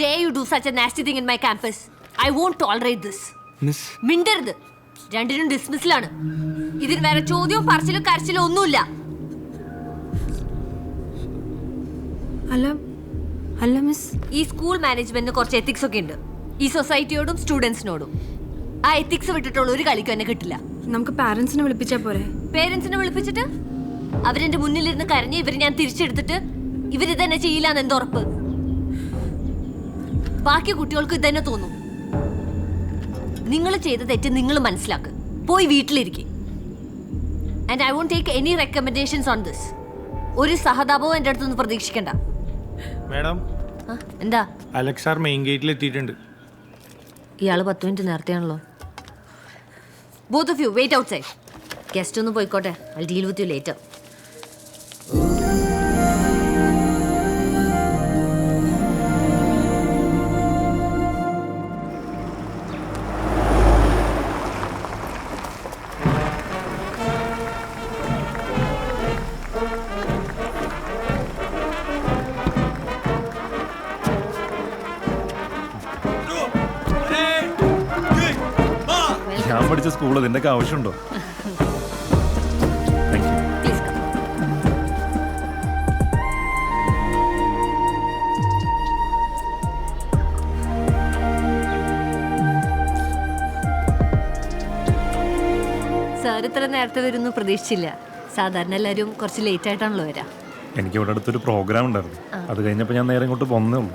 dare you do such a nasty thing in my campus? I won't tolerate this. Miss മിണ്ടരുത്. രണ്ടിനും ഡിസ്മിസിലാണ് ഇതിന് വേറെ ചോദ്യവും പറച്ചിലും കരച്ചിലും ഒന്നുമില്ല. അല്ല അല്ല മിസ് ഈ സ്കൂൾ മാനേജ്മെന്റിന് കുറച്ച് എത്തിക്സ് ഒക്കെ ഉണ്ട്. ഈ സൊസൈറ്റിയോടും സ്റ്റുഡൻസിനോടും ആ എത്തിക്സ് വിട്ടിട്ടുള്ള ഒരു കളിക്കും എന്നെ കിട്ടില്ല. നമുക്ക് പാരന്റ്സിനെ വിളിപ്പിച്ചാൽ പോരെ? പേരൻസിനെ വിളിപ്പിച്ചിട്ട്? അവരെന്റെ മുന്നിലിരുന്ന് കരഞ്ഞ് ഇവർ ഞാൻ തിരിച്ചെടുത്തിട്ട് ഇവർ ഇതന്നെ ചെയ്യില്ല എന്ന് എന്തുറപ്പ് ബാക്കി കുട്ടികൾക്ക് ഇതന്നെ തോന്നും. നിങ്ങൾ ചെയ്ത തെറ്റ് നിങ്ങൾ മനസ്സിലാക്ക്. പോയി വീട്ടിലിരിക്കും. And I won't take any recommendations on this ഒരു സഹതാപവും എന്റെ അടുത്തൊന്നും പ്രതീക്ഷിക്കണ്ട. മാഡം ആ, എന്താ? അലക്സ് സാർ മെയിൻ ഗേറ്റിൽ എത്തിയിട്ടുണ്ട്. ഇയാൾ പത്ത് minute നേരത്തെയാണല്ലോ. Both of you wait outside guest ഒന്ന് പോയിക്കോട്ടെ. I deal with you later ഞാൻ പഠിച്ച സ്കൂൾ ഇതിന്റെ ആവശ്യമുണ്ടോ? സാർ ഇത്ര നേരത്തെ വരുന്നു പ്രതീക്ഷിച്ചില്ല. സാധാരണ എല്ലാവരും കുറച്ച് ലേറ്റ് ആയിട്ടാണല്ലോ വരാം. എനിക്ക് ഇവിടെ അടുത്തൊരു പ്രോഗ്രാം ഉണ്ടായിരുന്നു. അത് കഴിഞ്ഞപ്പോൾ ഞാൻ നേരെ ഇങ്ങോട്ട് പോന്നേ ഉള്ളൂ.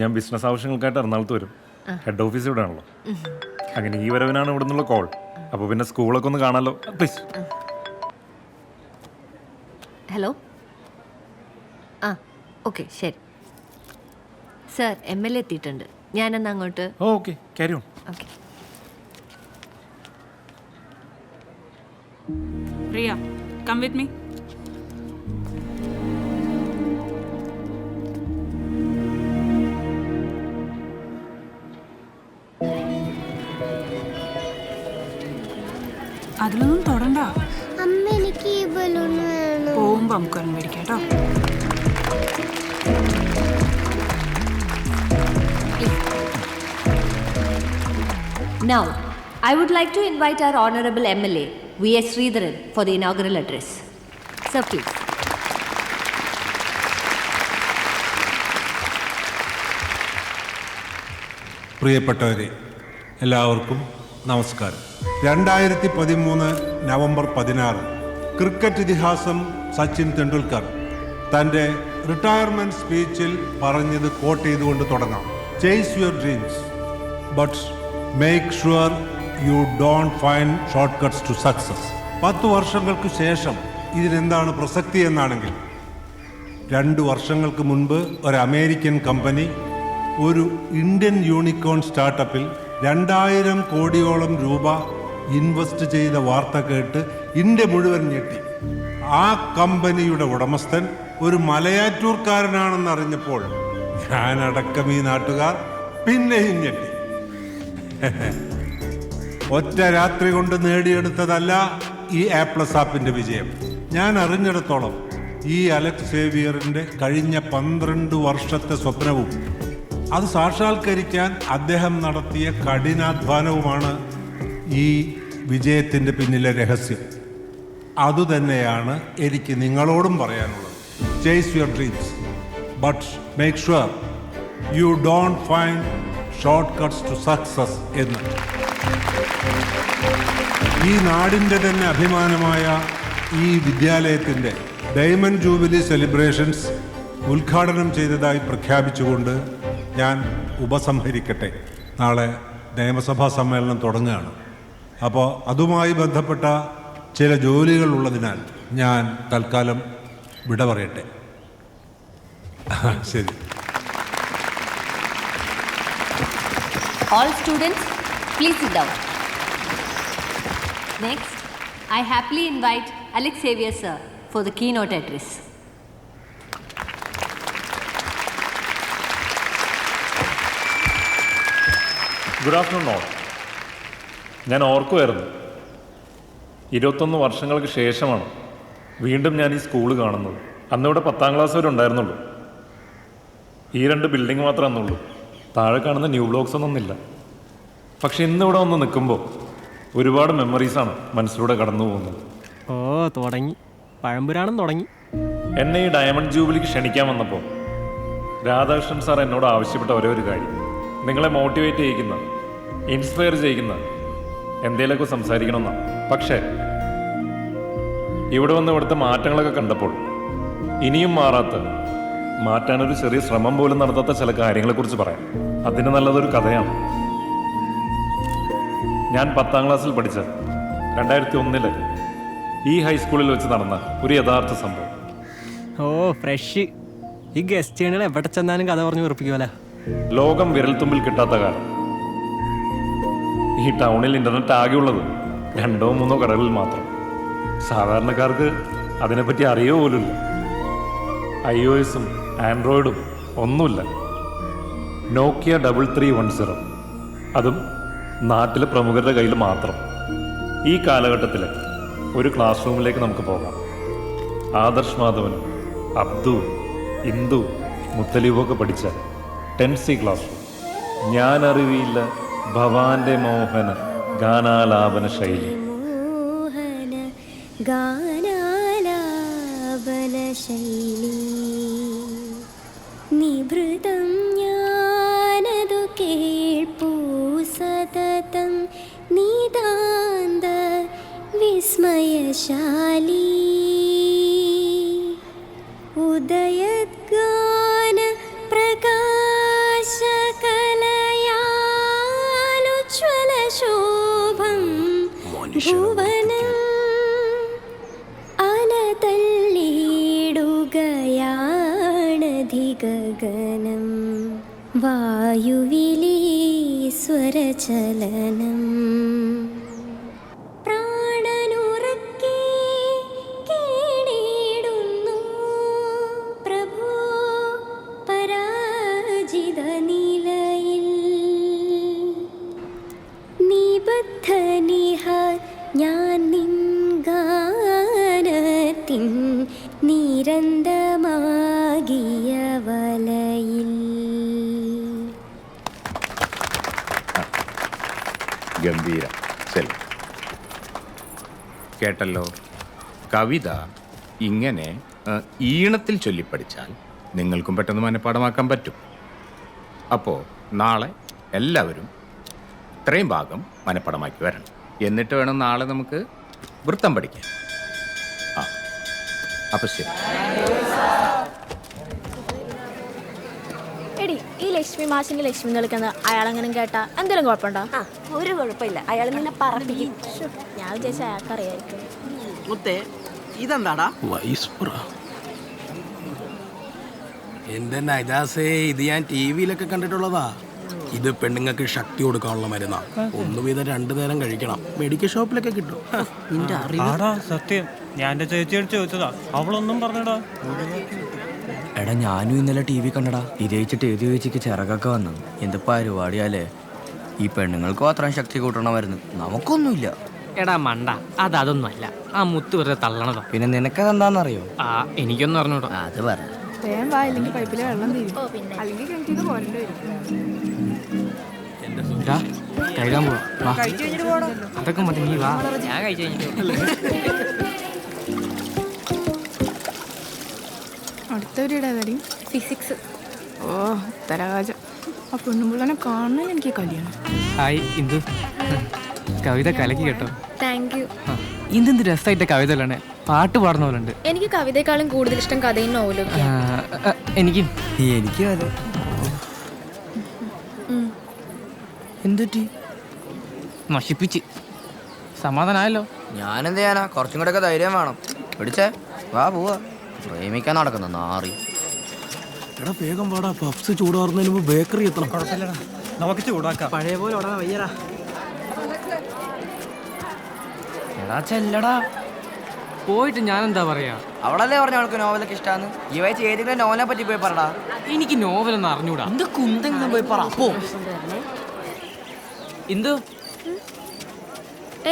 ഞാൻ ബിസിനസ് ആവശ്യങ്ങൾക്കായിട്ട് എറണാകുളത്ത് വരും. ഹെഡ് ഓഫീസ് ഇവിടെ ആണല്ലോ അങ്ങനെ ഈ വരവിനാണ് ഇവിടെ നിന്നുള്ള കോൾ അപ്പോൾ പിന്നെ സ്കൂളൊക്കെ ഒന്ന് കാണാമല്ലോ പ്ലീസ് ഹലോ ആ ഓക്കെ ശരി. സർ എം എൽ എ എത്തിയിട്ടുണ്ട്. ഞാനെന്നാ അങ്ങോട്ട്? Okay carry on okay Priya come with me. അതിലൊന്നും തൊടണ്ട അമ്മ എനിക്ക് ഈ ബലൂൺ വേണം പോകുമ്പോ നമുക്ക് മേടിക്കാം കേട്ടോ Now, I would like to invite our Honorable MLA, V.S. Sridharan, for the inaugural address. Sir, please. പ്രിയപ്പെട്ടവരെ എല്ലാവർക്കും നമസ്കാരം. രണ്ടായിരത്തി പതിമൂന്ന് നവംബർ പതിനാറ്. ക്രിക്കറ്റ് ഇതിഹാസം സച്ചിൻ തെണ്ടുൽക്കർ തന്റെ റിട്ടയർമെന്റ് സ്പീച്ചിൽ പറഞ്ഞത് കോട്ട് ചെയ്തുകൊണ്ട് തുടങ്ങാം. Chase your dreams but make sure you don't find short cuts to success പത്ത് വർഷങ്ങൾക്ക് ശേഷം ഇതിനെന്താണ് പ്രസക്തി എന്നാണെങ്കിൽ രണ്ട് വർഷങ്ങൾക്ക് മുൻപ് ഒരു അമേരിക്കൻ കമ്പനി ഒരു ഇന്ത്യൻ യൂണിക്കോൺ സ്റ്റാർട്ടപ്പിൽ രണ്ടായിരം കോടിയോളം രൂപ ഇൻവെസ്റ്റ് ചെയ്ത വാർത്ത കേട്ട് ഇന്ത്യ മുഴുവൻ ഞെട്ടി. ആ കമ്പനിയുടെ ഉടമസ്ഥൻ ഒരു മലയാറ്റൂർക്കാരനാണെന്ന് അറിഞ്ഞപ്പോൾ ഞാനടക്കം ഈ നാട്ടുകാർ പിന്നെയും ഞെട്ടി. ഒറ്റ രാത്രി കൊണ്ട് നേടിയെടുത്തതല്ല ഈ ആപ്ലസ് പ്ലസ് ആപ്പിന്റെ വിജയം. ഞാൻ അറിഞ്ഞിടത്തോളം ഈ അലക്സ് സേവിയറിന്റെ കഴിഞ്ഞ പന്ത്രണ്ട് വർഷത്തെ സ്വപ്നവും അത് സാക്ഷാത്കരിക്കാൻ അദ്ദേഹം നടത്തിയ കഠിനാധ്വാനവുമാണ് ഈ വിജയത്തിന്റെ പിന്നിലെ രഹസ്യം. അതുതന്നെയാണ് എനിക്ക് നിങ്ങളോടും പറയാനുള്ളത്. Chase your dreams but make sure you don't find short cuts to success എന്ന്. ഈ നാടിന്റെ തന്നെ അഭിമാനമായ ഈ വിദ്യാലയത്തിന്റെ ഡയമണ്ട് ജൂബിലി സെലിബ്രേഷൻസ് ഉദ്ഘാടനം ചെയ്തതായി പ്രഖ്യാപിച്ചുകൊണ്ട് ഞാൻ ഉപസംഹരിക്കട്ടെ. നാളെ നിയമസഭാ സമ്മേളനം തുടങ്ങുകയാണ്. അപ്പോൾ അതുമായി ബന്ധപ്പെട്ട ചില ജോലികൾ ഉള്ളതിനാൽ ഞാൻ തൽക്കാലം വിട പറയട്ടെ. ശരി. All please next I happily invite Alex sir for the keynote address good afternoon all ഞാൻ ഓർക്കുമായിരുന്നു ഇരുപത്തൊന്ന് വർഷങ്ങൾക്ക് ശേഷമാണ് വീണ്ടും ഞാൻ ഈ സ്കൂൾ കാണുന്നത്. അന്നിവിടെ പത്താം ക്ലാസ് വരെ ഉണ്ടായിരുന്നുള്ളൂ. ഈ രണ്ട് ബിൽഡിംഗ് മാത്രമേ അന്നുള്ളൂ. താഴെ കാണുന്ന ന്യൂ ബ്ലോക്സ് ഒന്നൊന്നില്ല പക്ഷെ ഇന്നിവിടെ വന്ന് നിൽക്കുമ്പോൾ ഒരുപാട് മെമ്മറീസാണ് മനസ്സിലൂടെ കടന്നു പോകുന്നത്. ഓ തുടങ്ങി. പഴമ്പുരാണം തുടങ്ങി. എന്നെ ഈ ഡയമണ്ട് ജൂബിലിക്ക് ക്ഷണിക്കാൻ വന്നപ്പോൾ രാധാകൃഷ്ണൻ സാർ എന്നോട് ആവശ്യപ്പെട്ട ഒരേ ഒരു കാര്യം. നിങ്ങളെ മോട്ടിവേറ്റ് ചെയ്യിക്കുന്ന ഇൻസ്പയർ ചെയ്യിക്കുന്ന എന്തേലൊക്കെ സംസാരിക്കണമെന്നാണ് പക്ഷേ ഇവിടെ വന്ന് ഇവിടുത്തെ മാറ്റങ്ങളൊക്കെ കണ്ടപ്പോൾ ഇനിയും മാറാത്ത മാറ്റാനൊരു ചെറിയ ശ്രമം പോലും നടത്താത്ത ചില കാര്യങ്ങളെക്കുറിച്ച് പറയാം. അതിന് നല്ലതൊരു കഥയാണ്. ഞാൻ പത്താം ക്ലാസ്സിൽ പഠിച്ച രണ്ടായിരത്തി ഒന്നിൽ ഈ ഹൈസ്കൂളിൽ വെച്ച് നടന്ന ഒരു യഥാർത്ഥ സംഭവം. Oh fresh. ഈ ഗസ്റ്റുകൾ എവിടെ ചെന്നാലും കഥ പറഞ്ഞു ഉറപ്പിക്കുമല്ലോ ലോകം വിരൽത്തുമ്പിൽ കിട്ടാത്ത കാലം. ഈ ടൗണിൽ ഇന്റർനെറ്റ് ആകെ ഉള്ളത് രണ്ടോ മൂന്നോ കടകളിൽ മാത്രം. സാധാരണക്കാർക്ക് അതിനെപ്പറ്റി അറിയോ പോലുമില്ല. ഐ ഒ എസും ആൻഡ്രോയിഡും ഒന്നുമില്ല. Nokia double three one zero അതും നാട്ടിലെ പ്രമുഖരുടെ കയ്യിൽ മാത്രം. ഈ കാലഘട്ടത്തിൽ ഒരു ക്ലാസ് റൂമിലേക്ക് നമുക്ക് പോകാം. ആദർശ് മാധവനും അബ്ദു ഇന്ദു മുത്തലീബൊക്കെ പഠിച്ച ടെൻ സി ക്ലാസ്. അറിവിയില്ല ഭവാന്റെ മോഹന ഗാനാലാപന ശൈലി. ഗാനാലാപന ശൈലി. നിഭൃതം ഞാനതു കേൾപ്പൂ സതതം നിതാന്ത വിസ്മയശാലി. ഉദയഗാന ഭുവനം അലതല്ലിടുകയാണധിഗഗനം വായുവിലീ നിരന്തമാകിയ വലയിൽ. ഗംഭീര കേട്ടല്ലോ? കവിത ഇങ്ങനെ ഈണത്തിൽ ചൊല്ലിപ്പഠിച്ചാൽ നിങ്ങൾക്കും പെട്ടെന്ന് മനഃപ്പാടമാക്കാൻ പറ്റും. അപ്പോൾ നാളെ എല്ലാവരും ഇത്രയും ഭാഗം മനഃപ്പാടമാക്കി വരണം. എന്നിട്ട് വേണം നാളെ നമുക്ക് വൃത്തം പഠിക്കാൻ. അപ്പം ശരി. എടി ഈ ലക്ഷ്മി മാഷിന്റെ ലക്ഷ്മി നിൽക്കുന്ന അയാളെങ്ങനെ കേട്ടാ എന്തെങ്കിലും കുഴപ്പമുണ്ടോ? ഒരു കുഴപ്പമില്ല. അയാൾ നിന്നെ പറപ്പിക്കും. ഞാൻ വിചാരിച്ച അയാൾക്കറിയായിരിക്കും. മുത്തേ ഇതെന്താടാ? എന്റെ നജാസേ ഇത് ഞാൻ ടി വിയിലൊക്കെ കണ്ടിട്ടുള്ളതാ. ഇത് പെണ്ണുങ്ങൾക്ക് ശക്തി കൊടുക്കാനുള്ള മരുന്നാ. ഒന്ന് വീതം രണ്ടു നേരം കഴിക്കണം. മെഡിക്കൽ ഷോപ്പിലൊക്കെ കിട്ടും. നിന്റെ അറിവ് സത്യം. ഞാൻ എന്റെ ചേച്ചിയോട് ചോദിച്ചതാ. അവളൊന്നും പറഞ്ഞടാ. എടാ ഞാനും ഇന്നലെ ടി വി കണ്ടടാ. ഇത് വെച്ചിട്ട് ഏത് ചേച്ചിക്ക് ചിറകൊക്കെ വന്നു. എന്ത് പരിപാടിയാലേ? ഈ പെണ്ണുങ്ങൾക്ക് മാത്രം ശക്തി കൂട്ടണമായിരുന്നു. നമുക്കൊന്നുമില്ല. എടാ മണ്ട. അത് അതൊന്നുമല്ല ആ മുത്ത് വെറുതെ തള്ളണതാ. പിന്നെ നിനക്കത് എന്താണെന്നറിയോ ആ എനിക്കൊന്നും അറിഞ്ഞൂടാ. അത് പറ. വേഗം വാ പൈപ്പിലെ വെള്ളം തീരും. പിന്നെ. അല്ലെങ്കിൽ കിണറ്റിൽ നിന്ന് പോരേണ്ടി വരും. എടാ, കഴുകാൻ പോവാ. വാ. അതൊക്കെ മതി നീ വാ. ഞാൻ കഴിച്ചു കഴിഞ്ഞിട്ട് അടുത്തവരുടെ കാര്യം ഫിസിക്സ് ഓ ഉത്തരകാജം ആ പെണ്ണുമ്പിള്ളനെ കാണാൻ എനിക്ക് കല്യാണം. ഹായ് ഇന്ദു. കവിത കലക്കി കേട്ടോ. താങ്ക് യു ഇന്തെന്ത് രസമായിട്ട് കവിത അല്ലേ പാട്ട് പാടുന്ന പോലെ ഉണ്ട് എനിക്ക് കവിതയെക്കാളും കൂടുതൽ ഇഷ്ടം കഥയും നോവലും എനിക്കും. എനിക്കും അതെ. എന്തുറ്റി നശിപ്പിച്ച്. സമാധാനമായല്ലോ ഞാനെന്ത് ചെയ്യാനാ? കുറച്ചും കൂടെ ഒക്കെ ധൈര്യം വേണം. പിടിച്ചേ. വാ പോവാ. പ്രേമിക്കാൻ നടക്കുന്ന നാറി. എടാ വേഗം പാടാ പഫ്സ് ചൂടാറുന്നതിന് മുമ്പ് ബേക്കറി എത്തണം. നമുക്ക് ചൂടാക്കാം. പഴയ പോലെ ഓടാ വയ്യടാ. എടാ ചെല്ലടാ. പോയിട്ട് ഞാൻ എന്താ പറയാ? അവളല്ലേ പറഞ്ഞ അവൾക്ക് നോവലൊക്കെ ഇഷ്ടാന്ന്? ഈ വയസ്സ് ഏതെങ്കിലും നോവലിനെ പറ്റി പോയി പറടാ. എനിക്ക് നോവലൊന്നും അറിഞ്ഞൂടാ. എന്ത് കുന്തെങ്കിലും പോയി പറ. പോ. ഇന്ദു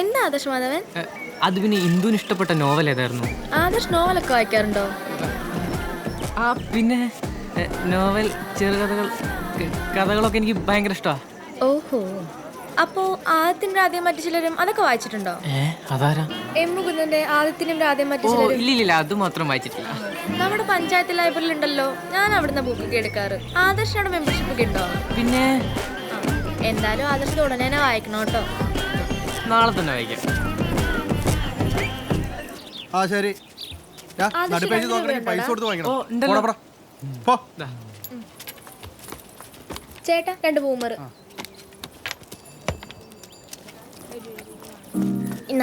എന്താ ആദർശ് മാധവൻ? അത് പിന്നെ ഇന്ദുവിന് ഇഷ്ടപ്പെട്ട നോവൽ ഏതായിരുന്നു? ആദർശ് നോവലൊക്കെ വായിക്കാറുണ്ടോ? ആ പിന്നെ നോവൽ ചെറുകഥകൾ കഥകളൊക്കെ എനിക്ക് ഭയങ്കര ഇഷ്ടമാണ് ഓഹോ. അപ്പോ ആദ്യത്തിന്റെ ആദ്യം മറ്റു ചിലരും അതൊക്കെ വായിച്ചിട്ടുണ്ടോ? അതാരാ? എം മുകുന്ദന്റെ ആദ്യത്തിനും ആദ്യം മറ്റു ചിലരും. ഇല്ല ഇല്ല അത് മാത്രം വായിച്ചിട്ടില്ല. നമ്മുടെ പഞ്ചായത്ത് ലൈബ്രറിയിൽ ഉണ്ടല്ലോ ഞാൻ അവിടുന്ന് ബുക്കൊക്കെ എടുക്കാറ്. ആദർശനോട് മെമ്പർഷിപ്പ് ഒക്കെ ഉണ്ടോ? പിന്നെ? എന്തായാലും ആദർശ് ഉടനെ വായിക്കണം കേട്ടോ. നാളെ തന്നെ വായിക്കാം ആ ശരി. നടുപ്പേജ് നോക്കണമെങ്കിൽ പൈസ കൊടുത്ത് വാങ്ങിക്കണം. പോ. ചേട്ടാ രണ്ട് ബൂമർ ഇന്ന.